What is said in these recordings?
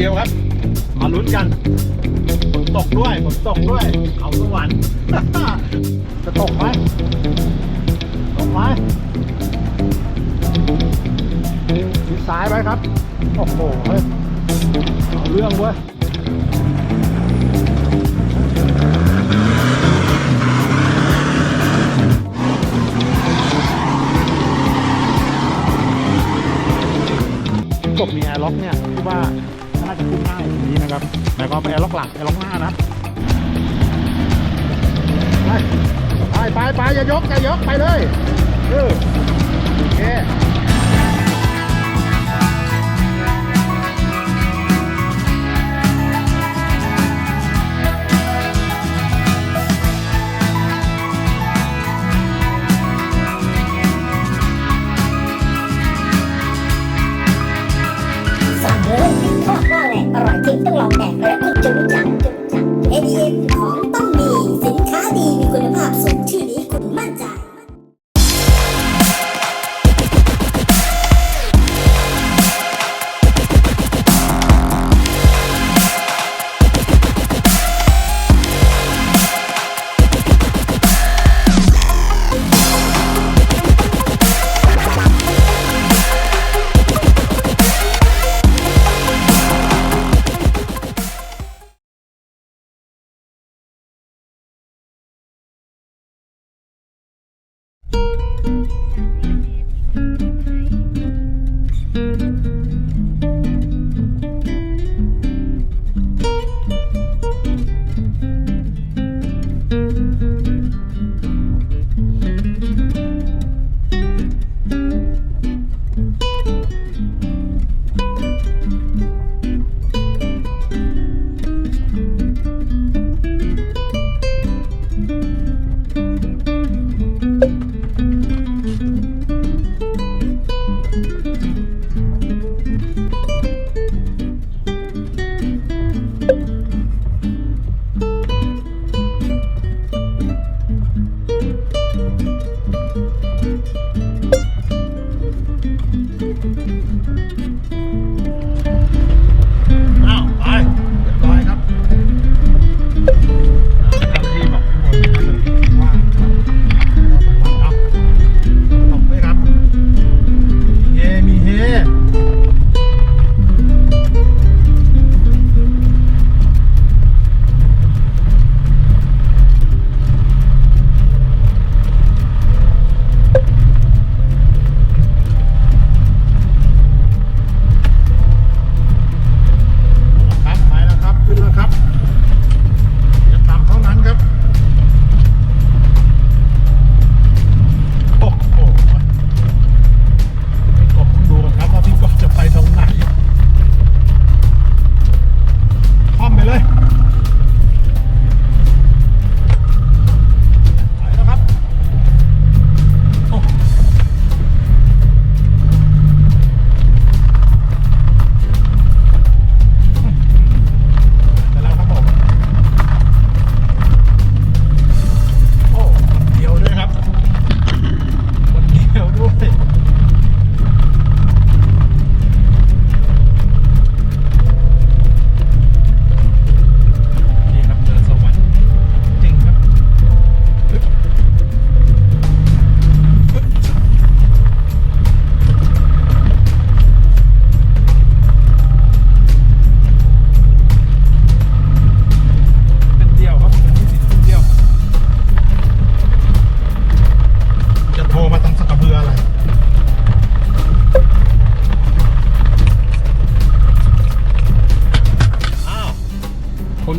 เดียวครับมาลุ้นกันฝนตกด้วยฝนตกด้วย เขาสวรรค์จะตกไหมตกไหมชิดซ้ายไว้ครับ โอ้โหเฮ้ยเอาเรื่องเว้ยกบมีแอร์ล็อกเนี่ยที่ว่าน่า จะคุ้มง่ายอย่างนี้นะครับหมายความว่าแอร์ล็อกหลังแอร์ล็อกหน้านะไปไปไปอย่ายกอย่ายกไปเลยเออโอเค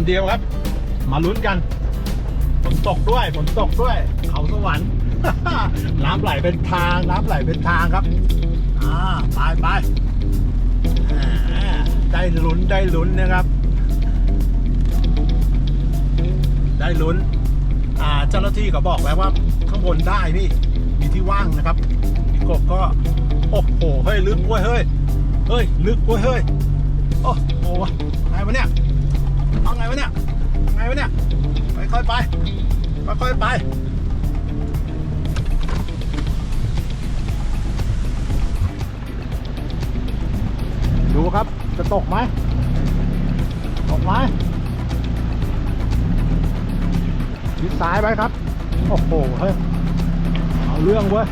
เดียวครับ มาลุ้นกันฝนตกด้วยฝนตกด้วย เขาสวรรค์ น้ำไหลเป็นทาง น้ำไหลเป็นทางครับ อ่าไปไปแหมได้ลุ้นได้ลุ้นนะครับ ได้ลุ้น อ่าเจ้าหน้าที่ก็บอกแล้วว่าข้างบนได้พี่ มีที่ว่างนะครับพี่กบก็โอ้โหเฮ้ยลึกเว้ยเฮ้ยเฮ้ยลึกเว้ยเฮ้ยโอ้โหอะไงวะเนี่ย เอาไงวะเนี่ยเอาไงวะเนี่ยค่อยๆไปค่อยๆไปดูครับจะตกไหมตกไว้ชิดซ้ายไว้ครับ โอ้โหเฮ้ยเอาเรื่องเว้ย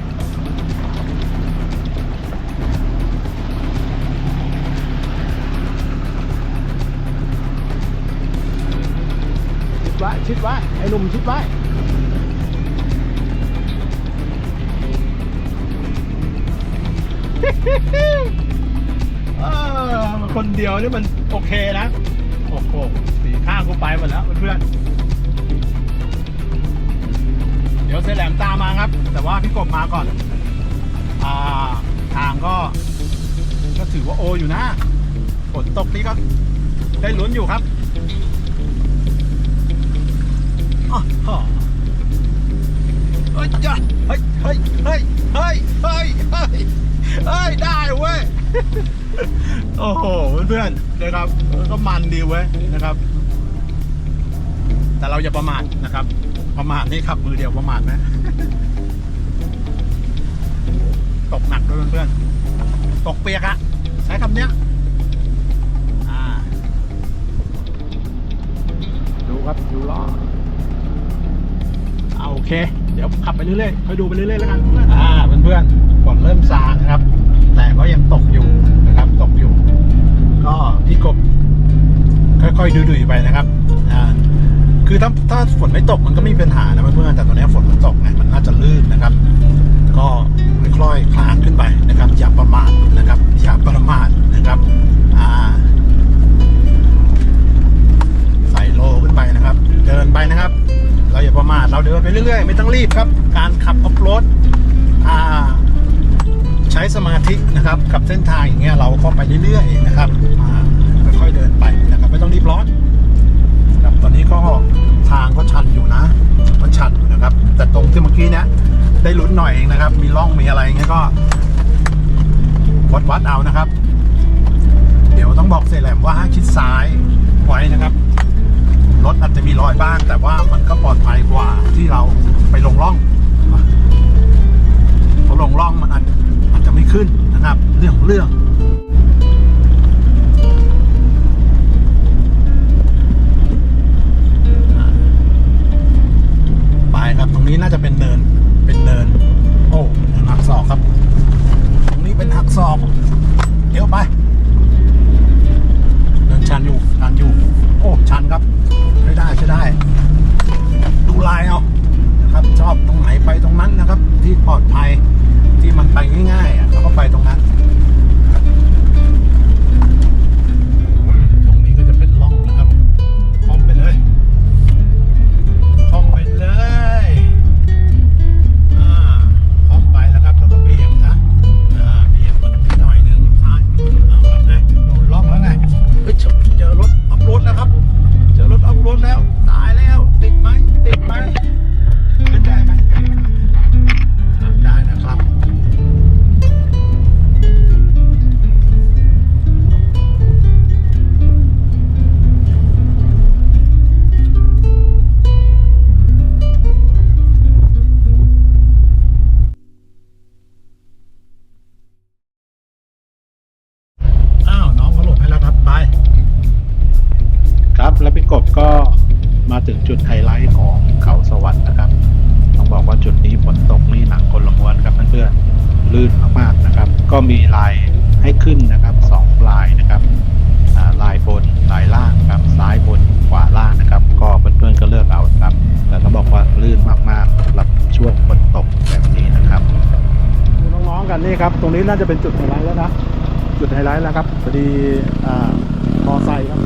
ไว้ชิดไว้ไอ้หนุ่มชิดไว้เออคนเดียวนี่มันโอเคนะโอ้โหสีข้างกูไปหมดแล้วเพื่อนเดี๋ยวเซแหลมตามมาครับ แต่ว่าพี่กบมาก่อน อ่า ทางก็ ก็ถือว่าโออยู่นะฝนตกนี่ก็ได้ลุ้นอยู่ครับ เฮ้ยเฮ้ยเฮ้ยเฮ้ยเฮ้ยเฮ้ยเฮ้ยได้เว้ยโอ้โหเพื่อนๆนะครับก็มันดีเว้ยนะครับ แต่เราอย่าประมาทนะครับ ประมาทนี่ขับมือเดียวประมาทไหมตกหนักด้วยเพื่อนๆตกเปียกอะใช้คำเนี้ยดูครับดูล้อ เอาโอเค เดี๋ยวขับไปเรื่อยๆคอยดูไปเรื่อยๆแล้วกันเพื่อนอ่าเพื่อนๆฝนเริ่มซานะครับ แต่ก็ยังตกอยู่นะครับตกอยู่ ก็พี่กบค่อยๆดูๆไปนะครับอ่าคือถ้าถ้าฝนไม่ตกมันก็ไม่มีปัญหานะเพื่อนๆแต่ตอนนี้ฝนมันตกไงมันน่าจะลื่นนะครับ ก็ค่อยๆคลานขึ้นไปนะครับ อย่าประมาทนะครับ อย่าประมาทนะครับ อ่า ต้องรีบครับ การขับออฟโรดใช้สมาธินะครับกับเส้นทางอย่างเงี้ยเราก็ไปเรื่อยๆนะครับอ่ค่อยๆเดินไปนะครับไม่ต้องรีบร้อนครับตอนนี้ก็ทางก็ชันอยู่นะ มันชันอยู่นะครับ แต่ตรงที่เมื่อกี้เนี้ยได้ลุ้นหน่อยเองนะครับ มีร่องมีอะไรเงี้ยก็วัดวัดเอานะครับ เดี๋ยวต้องบอกเสร็จแหลมว่าให้ชิดซ้ายไว้นะครับรถอาจจะมีรอยบ้าง แต่ว่ามันก็ปลอดภัยกว่าที่เรา ไปลงร่องเพราะลงร่องมันอาจอาจจะไม่ขึ้นนะครับ เรื่องของเรื่องไปครับตรงนี้น่าจะเป็นเนินเป็นเนิน โอ้เนินหักศอกครับ ตรงนี้เป็นหักศอกเดี๋ยวไปเนินชันอยู่ชันอยู่ โอ้ชันครับใช้ได้ใช้ได้ ดูลายเอา นะครับ ชอบตรงไหนไปตรงนั้นนะครับ ที่ปลอดภัยที่มันไปง่ายๆอะเราก็ไปตรงนั้น น่าจะเป็นจุดไฮไลท์แล้วนะ จุดไฮไลท์แล้วครับพอดีอ่ามอไซค์ครับ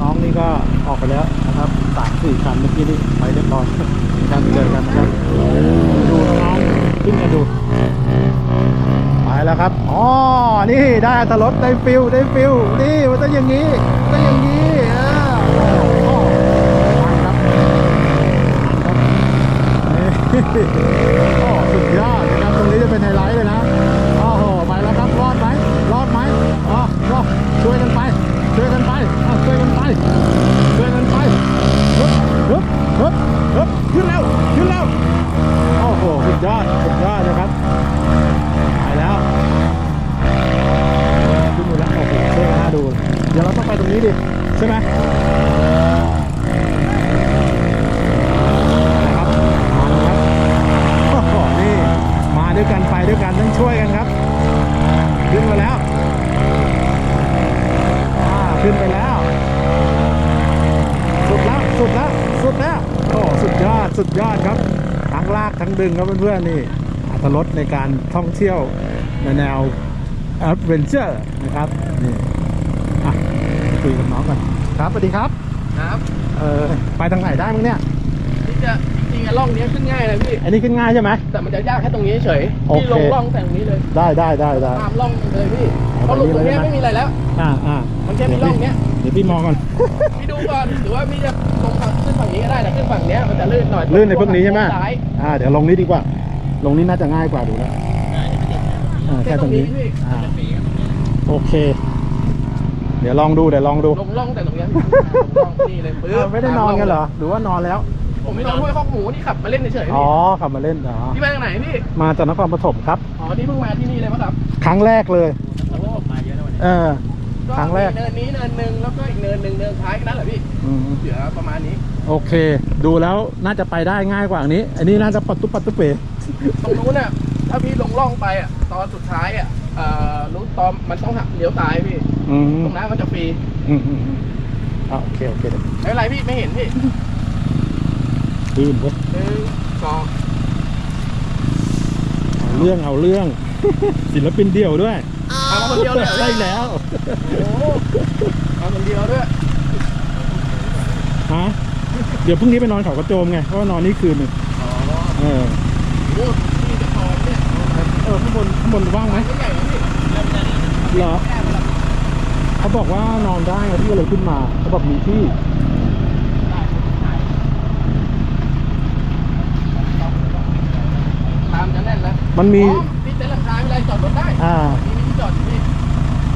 น้องนี่ก็ออกไปแล้วนะครับสามสี่คันเมื่อกี้นี่ไปเรียบร้อยคันเจอกันนะครับดูน้องขึ้นมาดูไปแล้วครับอ๋อนี่ได้อัตรถได้ฟิลได้ฟิลนี่มันต้องอย่างนี้ต้องอย่างนี้ออโอ้โหครับครับนี่โอ้สุดยอด ช่วยกันไปฮึบฮึบฮึบฮึบขึ้นแล้วขึ้นแล้วโอ้โหสุดยอดสุดยอดนะครับไปแล้วขึ้นหมดแล้วโอ้โหช่วยกันน่ดู เดี๋ยวเราต้องไปตรงนี้ดิใช่ไหมนะครับมาครับนี่มาด้วยกันไปด้วยกันต้องช่วยกันครับ ขึ้นมาแล้วขึ้นไปแล้ว สุดยอดครับ ทั้งลากทั้งดึงครับเพื่อนๆนี่อัตรสในการท่องเที่ยวในแนวแอดเวนเจอร์นะครับนี่อะคุยกับน้องกันครับสวัสดีครับครับเออไปทางไหนได้มั้งเนี่ยนี่จะจริงๆอะร่องเนี้ยขึ้นง่ายนะพี่ อันนี้ขึ้นง่ายใช่ไหม แต่มันจะยากแค่ตรงนี้เฉยโอเค พี่ลงร่องแต่ตรงนี้เลยได้ได้ได้ได้ ตามร่องเลยพี่เอาเพราะหลุมตรงเนี้ยตรงนี้เลยนะไม่มีอะไรแล้ว อ่าอ่ามันแค่มีร่องเนี้ย เดี๋ยวพี่มองก่อน พี่ดูก่อนหรือว่าพี่จะลงฝั่ง ขึ้นฝั่งนี้ก็ได้แต่ขึ้นฝั่งเนี้ยมันจะลื่นหน่อยลื่นในพวกนี้ใช่ไหมซ้ายอ่าเดี๋ยวลงนี้ดีกว่า ลงนี้น่าจะง่ายกว่าดูแล้วอ่าแค่แค่ตตรรงงนี้นี้พี่อ่าโอเค เดี๋ยวลองดูเดี๋ยวลองดูลงร่องแต่ตรงเนี้ยพี่ลงร่องนี่เลยปึ๊เออบไม่ได้นอนกันเหรอหรือว่านอนแล้ว ผมไม่นอนห้วยคอกหมูนี่ขับมาเล่นเฉยๆอ๋อพี่ขับมาเล่นอ๋อพี่มาจากไหนพี่มาจากนครปฐมครับอ๋อนี่เพิ่งมาที่นี่เลยมั้งครับ ครั้งแรกเลยโอ้เออก็ ครั้งแรก มีเนินนี้เนินหนึ่งแล้วก็อีกเนินหนึ่งเนินท้ายแค่นั้นแหละพี่อืม เหลือประมาณนี้ โอเค ดูแล้วน่าจะไปได้ง่ายกว่าอันนี้ อันนี้น่าจะปัดตุปัดตุเป๋ ตรงนู้นน่ะถ้าพี่ลงร่องไปอะตอนสุดท้ายอะเอ่อรู้ตอนมันต้องหักเลี้ยวซ้ายพี่ อืมตรงนั้นมันจะฟรีอืมอืมอืมอะโอเค โอเคเดี๋ยวไม่เป็นไรพี่ไม่เห็นพี่ลื่นเว้ยหนึ่งสองเอาเรื่องเอาเรื่อง ศิลปินเดี่ยวด้วยเอา มาคนเดียวเลยเหรอได้แล้วโอ้โหเอาคนเดียวด้วยฮะเดี๋ยวพรุ่งนี้ไปนอนเขากระโจมไงเพราะว่านอนนี่คืนหนึงอ๋อเออโอ้พี่จะพอเนี่ยเออข้างบนข้างบนว่างไหมไม่ใหญ่นะพี่เหรอเขาบอกว่านอนได้ไงพี่ก็เลยขึ้นมาเขาบอกมีที่ตามจะแน่นแล้วมันมีอ๋อพี่เต็นท์ราคาไม่เป็นไรจอดรถได้อ่ามีที่จอดอยู่พี่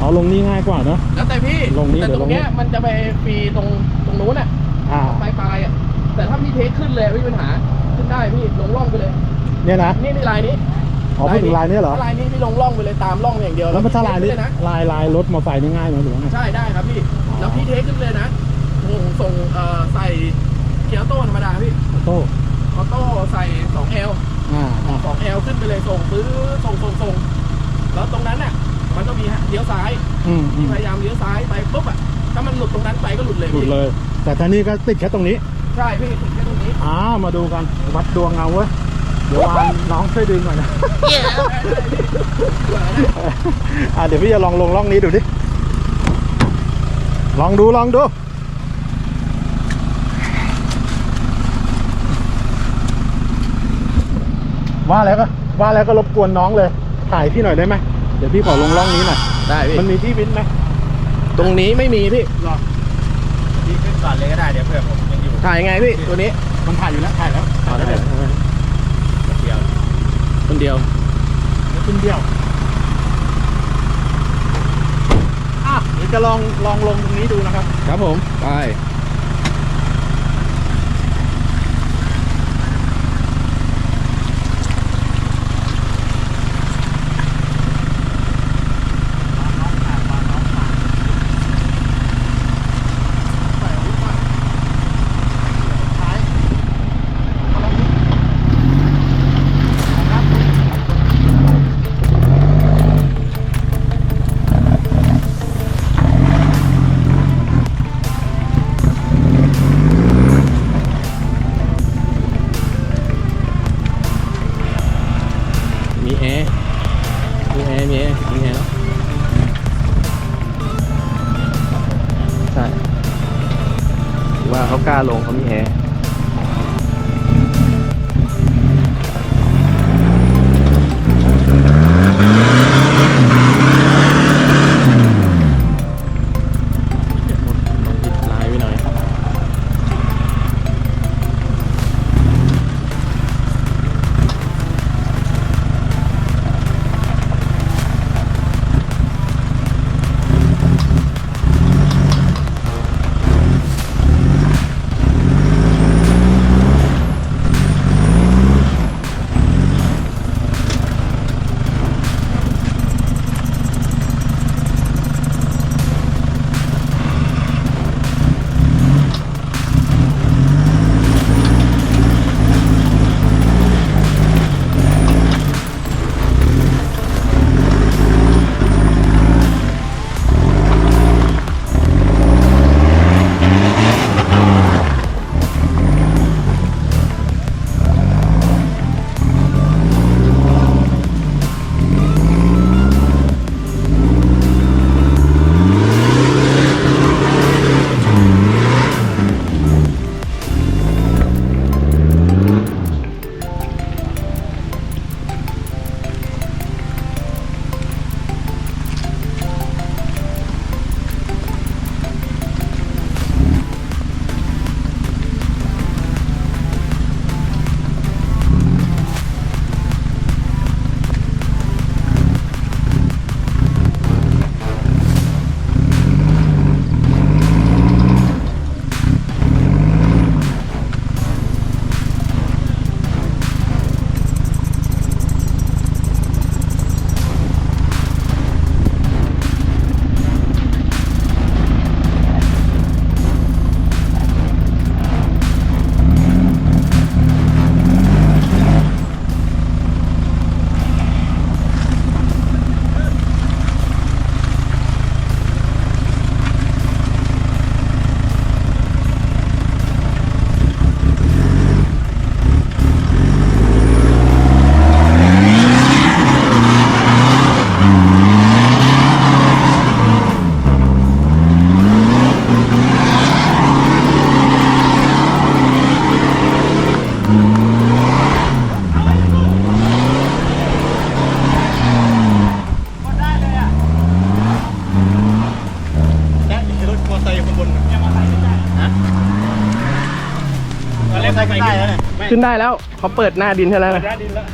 เอาลงนี่ง่ายกว่าเนอะแล้วแต่พี่ลงนี่แต่เดี๋ยวตรงเนี้ยลงนี่มันจะไปฟรีตรงตรงนู้นอะอ่าปลายปลายๆอะแต่ถ้าพี่เทคขึ้นเลยไม่มีปัญหาขึ้นได้พี่ลงร่องไปเลยเนี่ยนะนี่นี่ลายนี้อ๋อพูดถึงลายนี้เหรอถ้าลายนี้พี่ลงร่องไปเลยตามร่องอย่างเดียวแล้วมันถ้าลายนี้พี่เทคขึ้เลยนะลายลายรถมอเตอร์ไซค์นี่ง่ายไหมหรือว่าไง ใช่ได้ครับพี่แล้วพี่เทคขึ้นเลยนะส่งส่งเอ่อใส่เกียร์ออโต้ธรรมดาพี่ออโต้ออโต้ใส่ 2L อ่าอ่า 2L ขึ้นไปเลยส่งปื้อส่งส่งส่งแล้วตรงนั้นน่ะ มันก็มีเลี้ยวซ้ายอืมอืมพยายามเลี้ยวซ้ายไปปุ๊บอะถ้ามันหลุดตรงนั้นไปก็หลุดเลยหลุดพี่เลย แต่ท่านี้ก็ติดแค่ตรงนี้ ใช่พี่ถึงแค่ตรงนี้อ้าวมาดูกันวัดดวงเอาเว้ยเดี๋ยววานน้องช่วยดึงหน่อยนะ ได้ได้พี่เผื่อได้อ่าเดี๋ยวพี่จะลองลงล่องนี้ดูดิ ลองดูลองดู ว่าแล้วก็ว่าแล้วก็รบกวนน้องเลย ถ่ายพี่หน่อยได้ไหม เดี๋ยวพี่ขอลงล่องนี้หน่อย ได้พี่ มันมีที่วินไหมตรงนี้ไม่มีพี่ หรอพี่ขึ้นก่อนเลยก็ได้เดี๋ยวเพื่อนผมยังอยู่ถ่ายยังไงพี่ ตัวนี้มันถ่ายอยู่แล้วถ่ายแล้วอ๋อได้เดี๋ยวเดียวคนเดียวขึ้นเดียวอะเดี๋ยวจะลองลองลงตรงนี้ดูนะครับ ครับผม ไป ขึ้นได้แล้วเขาเปิดหน้าดินใช่แล้วนะได้ดินแล้ว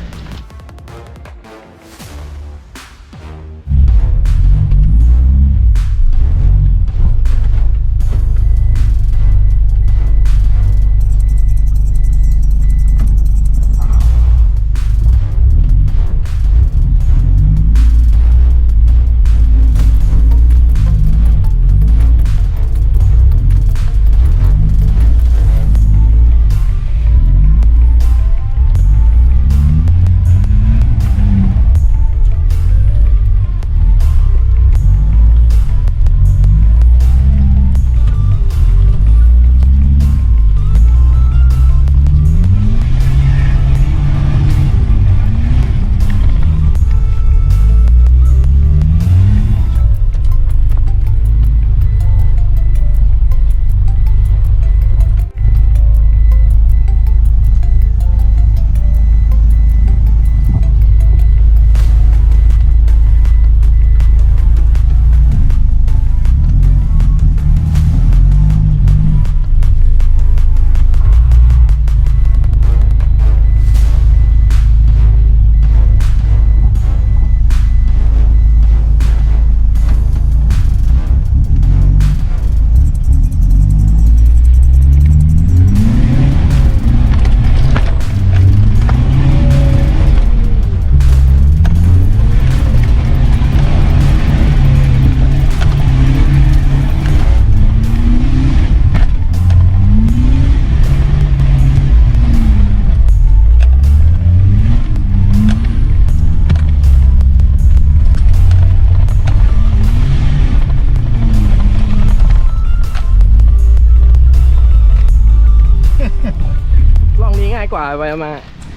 กว่าไปมา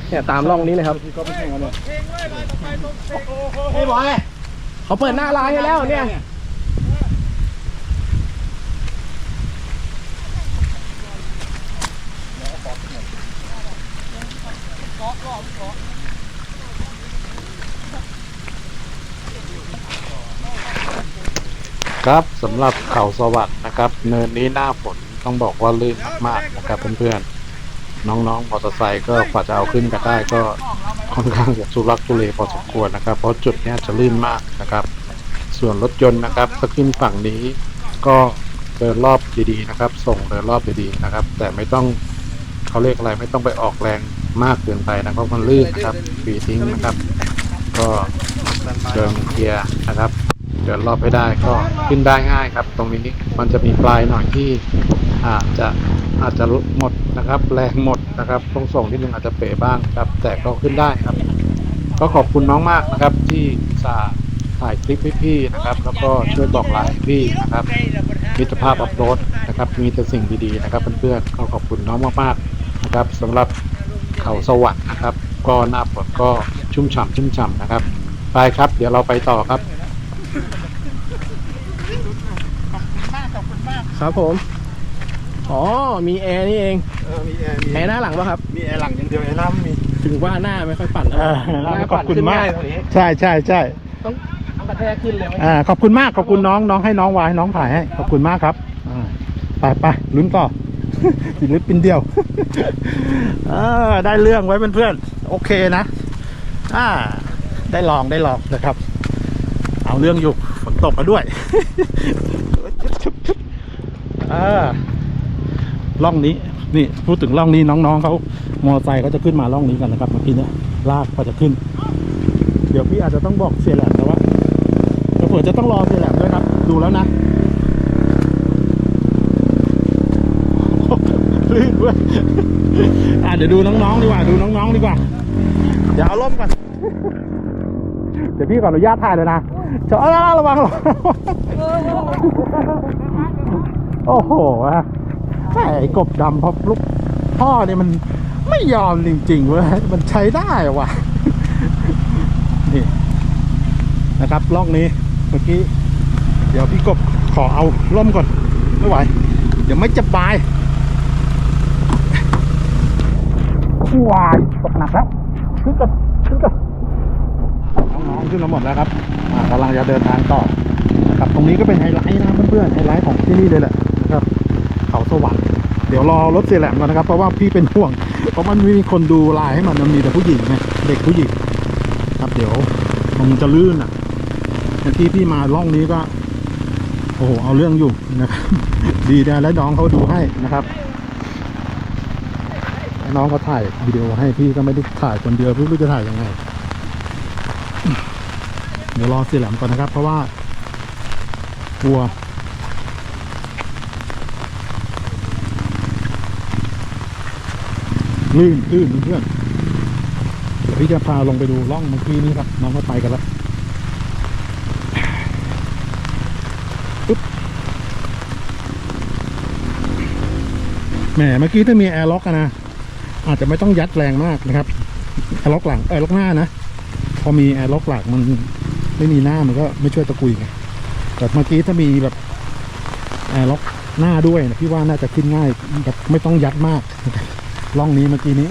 เนี่ยตามร่องนี้เลยครับก็ไม่แข่งกันเลยเฮ้ยบอยเขาเปิดหน้าร้านให้แล้วเนี่ย ครับสำหรับเขาสวัสดนะครับ เนินนี้หน้าฝนต้องบอกว่าลื่นมากๆนะครับเพื่อนๆ น้องๆมอเตอร์ไซค์ก็กว่าจะเอาขึ้นกันได้ก็ค่อนข้างจะทุรักทุเลพอสมควรนะครับ เพราะจุดนี้จะลื่นมากนะครับ ส่วนรถยนต์นะครับถ้าขึ้นฝั่งนี้ก็เดินรอบดีๆนะครับ ส่งเดินรอบดีๆนะครับ แต่ไม่ต้องเขาเรียกอะไรไม่ต้องไปออกแรงมากเกินไปนะเพราะมันลื่นนะครับฟรีทิ้งนะครับ ก็เดินเกียร์นะครับ เดินรอบให้ได้ก็ขึ้นได้ง่ายครับ ตรงนี้มันจะมีปลายหน่อยที่ อาจจะอาจจะหมดนะครับ แรงหมดนะครับต้องส่งที่นึงอาจจะเป๋บ้างครับ แต่ก็ขึ้นได้ครับ ก็ขอบคุณน้องมากนะครับ ที่อุตสาห์ถ่ายคลิปให้พี่นะครับ แล้วก็ช่วยบอกลายให้พี่นะครับมิตรภาพอัพโหลดนะครับ มีแต่สิ่งดีๆนะครับเพื่อนๆก็ขอบคุณน้องมากๆนะครับสำหรับเขาสวรรค์นะครับ ก็หน้าฝนก็ชุ่มฉ่ำชุ่มฉ่ำนะครับ ไปครับ เดี๋ยวเราไปต่อครับ ครับผม อ๋อ มีแอร์นี่เอง เออมีแอร์มีแอร์หน้าหลังป่ะครับ มีแอร์หลังอย่างเดียวแอร์หน้าไม่มีถึงว่าหน้าไม่ค่อยปั่นเออหน้าขอบปั่นคุณขึ้นมากง่ายตรงนี้ใช่ใช่ใช่ต้องต้องกระแทกขึ้นเลยไหมอ่าขอบคุณมากขอบคุณน้องน้องให้น้องวายน้องถ่ายให้ขอบคุณมากครับอ่าไปไปลุ้นต่อศิลปินเดียว เออได้เรื่องไว้เพื่อนๆโอเคนะ อ่า ได้ลองได้ลองนะครับ เอาเรื่องอยู่ฝนตกมาด้วย อ่า ล่องนี้นี่พูดถึงล่องนี้น้องๆเขามอไซค์เขาจะขึ้นมาล่องนี้กันนะครับเมื่อกี้เนี่ยลากก็จะขึ้น เดี๋ยวพี่อาจจะต้องบอกเสียแหลมนะว่าเผื่อจะต้องรอเสียแหลมด้วยครับ ดูแล้วนะลื่นด้วยอะเดี๋ยวดูน้องๆดีกว่าดูน้องๆดีกว่าเดี๋ยวเอาล่มก่อนเดี๋ยวพี่ขออนุญาตถ่ายเลยนะจะเอาระวังระวังโอ้โหอะ แหม่ไอ้กบดำพอลูกพ่อเนี่ยมันไม่ยอมจริงๆเว้ยมันใช้ได้ว่ะนี่นะครับล่องนี้เมื่อกี้ เดี๋ยวพี่กบขอเอาล่มก่อนไม่ไหว เดี๋ยวไม่จะบายวายตกหนักแล้วขึ้นกันขึ้นกันน้องๆขึ้นมาหมดแล้วครับอ่ากำลังจะเดินทางต่อนะครับตรงนี้ก็เป็นไฮไลท์นะเพื่อนๆไฮไลท์ของที่นี่เลยแหละนะครับ เขาสวรรค์เดี๋ยวรอรถเสียแหลมก่อนนะครับ เพราะว่าพี่เป็นห่วง เพราะมันไม่มีคนดูลายให้มันมันมีแต่ผู้หญิงไงเด็กผู้หญิงครับ เดี๋ยวมันจะลื่นอะเมื่อกี้พี่มาล่องนี้ก็ โอ้โหเอาเรื่องอยู่นะครับ ดีนะแล้วน้องเขาดูให้นะครับน้องเขาถ่ายวิดีโอให้พี่ก็ไม่ได้ถ่ายคนเดียวพี่รู้จะถ่ายยังไง เดี๋ยวรอเสียแหลมก่อนนะครับ เพราะว่ากลัว ลื่นลื่นเพื่อนเดี๋ยวพี่จะพาลงไปดูร่องเมื่อกี้นี้ครับ น้องก็ไปกันแล้วปึ๊บแหมเมื่อกี้ถ้ามีแอร์ล็อกนะอาจจะไม่ต้องยัดแรงมากนะครับแอร์ล็อกหลังแอร์ล็อกหน้านะพอมีแอร์ล็อกหลังมันไม่มีหน้ามันก็ไม่ช่วยตะกุยไงแต่เมื่อกี้ถ้ามีแบบแอร์ล็อกหน้าด้วยนะพี่ว่าน่าจะขึ้นง่ายแบบไม่ต้องยัดมากร่ องนี้เมื่อกี้นี้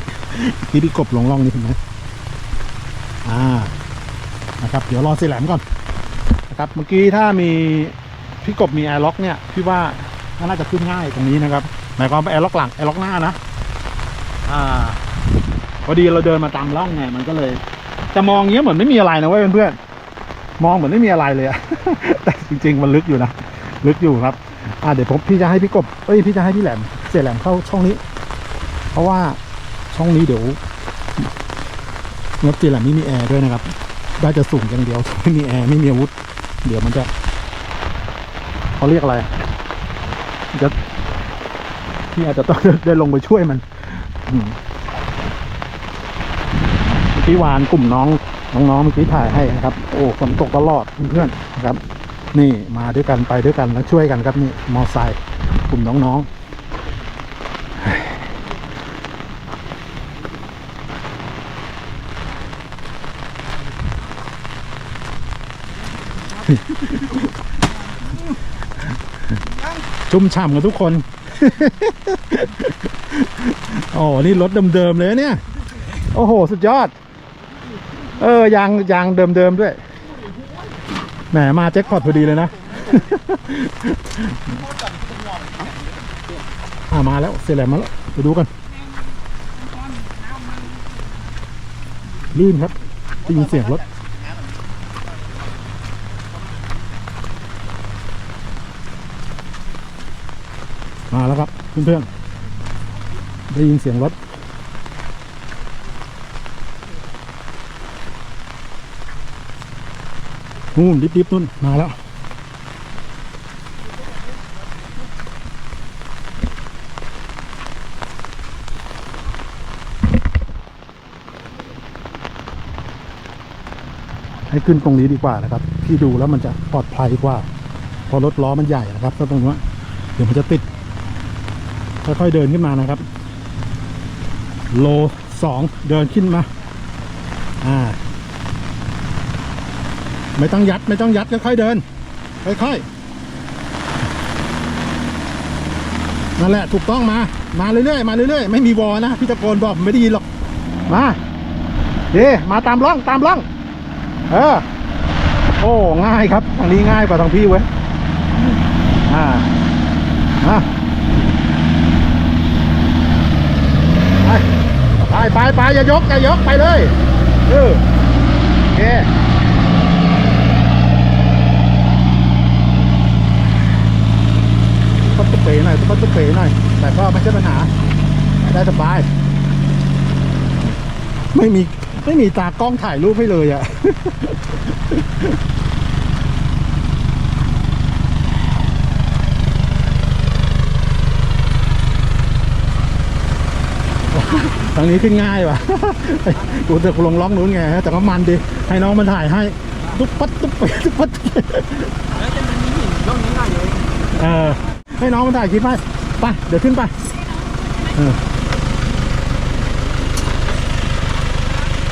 ที่พี่กบลงร่องนี้เห็นไหมอ่านะครับ เดี๋ยวรอเสียแหลมก่อนนะครับ เมื่อกี้ถ้ามีพี่กบมีแอร์ล็อกเนี่ยพี่ว่าน่าจะขึ้นง่ายตรงนี้นะครับ หมายความว่าแอร์ล็อกหลังแอร์ล็อกหน้านะอ่าพอดีเราเดินมาตามร่องไงมันก็เลย จะมองเงี้ยเหมือนไม่มีอะไรนะเว้ยเพื่อนๆมองเหมือนไม่มีอะไรเลยอะแต่จริง ๆ มันลึกอยู่นะลึกอยู่ครับ อ่าเดี๋ยวผมพี่จะให้พี่กบเอ้ยพี่จะให้พี่แหลมเสียแหลมเข้าช่องนี้ เพราะว่าช่องนี้เดี๋ยวรถจีแหลมไม่มีแอร์ด้วยนะครับได้จะสูงอย่างเดียวไม่มีแอร์ไม่มีอาวุธ เดี๋ยวมันจะเขาเรียกอะไรจะพี่อาจจะต้องได้ลงไปช่วยมันอืมเมื่วานกลุ่มน้องน้องๆเมื่อกี้ถ่ายให้นะครับ โอ้ฝนตกตลอดเพื่อนๆนะครับ นี่มาด้วยกันไปด้วยกันแล้วช่วยกันครับนี่มอไซค์กลุ่มน้องๆ ชุ่มฉ่ำกันทุกคนโอ้นี่รถเดิมๆเลยเนี่ย โอ้โห สุดยอด เออ ยางยางเดิมๆด้วย แหม มาแจ็คพอตพอดีเลยนะ อ่ามาแล้ว เสร็จแล้วมาแล้ว ไปดูกัน ลื่นครับได้ยินเสียงรถ มาแล้วครับ เพื่อนๆได้ยินเสียงรถนู่นดิบๆนู่นมาแล้วให้ขึ้นตรงนี้ดีกว่านะครับพี่ดูแล้วมันจะปลอดภัยกว่าเพอรถล้อมันใหญ่นะครับถ้าตรงนี้เดี๋ยวมันจะติด ค่อยๆเดินขึ้นมานะครับ โลสองเดินขึ้นมา อ่า ไม่ต้องยัดไม่ต้องยัดค่อยๆเดิน ค่อยๆนั่นแหละถูกต้องมา มาเรื่อยๆมาเรื่อยๆไม่มีวอนะพี่ตะโกนบอกไม่ได้ยินหรอก มาเดมาตามร่องตามร่อง เออ โอ้ ง่ายครับทางนี้ง่ายกว่าทางพี่เว้ย อ่า อะ ไปไปไปอย่ายกอย่ายกไปเลยเออโอเคต้องตุ๊เป๋หน่อยต้องตุ๊เป๋หน่อย แต่ก็ไม่ใช่ปัญหา ได้สบาย ไม่มี ไม่มีตากล้องถ่ายรูปให้เลยอะทางนี้ขึ้นง่ายว่ะกูจะลงล็อกนู้นไงแต่ก็มันดิให้น้องมันถ่ายให้ตุ๊บปัดตุ๊บไปตุ๊บปัดแล้วจะมันมีหินร่องนี้หน่อยเองเออให้น้องมันถ่ายคลิปให้ไปเดี๋ยวขึ้นไป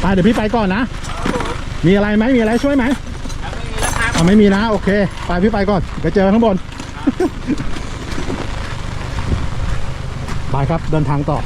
ไปเดี๋ยวพี่ไปก่อนนะ มีอะไรไหมมีอะไรช่วยไหมอ่าไม่มีนะ โอเค ไปพี่ไปก่อนเดี๋ยวเจอข้างบนไปครับเดินทางต่อ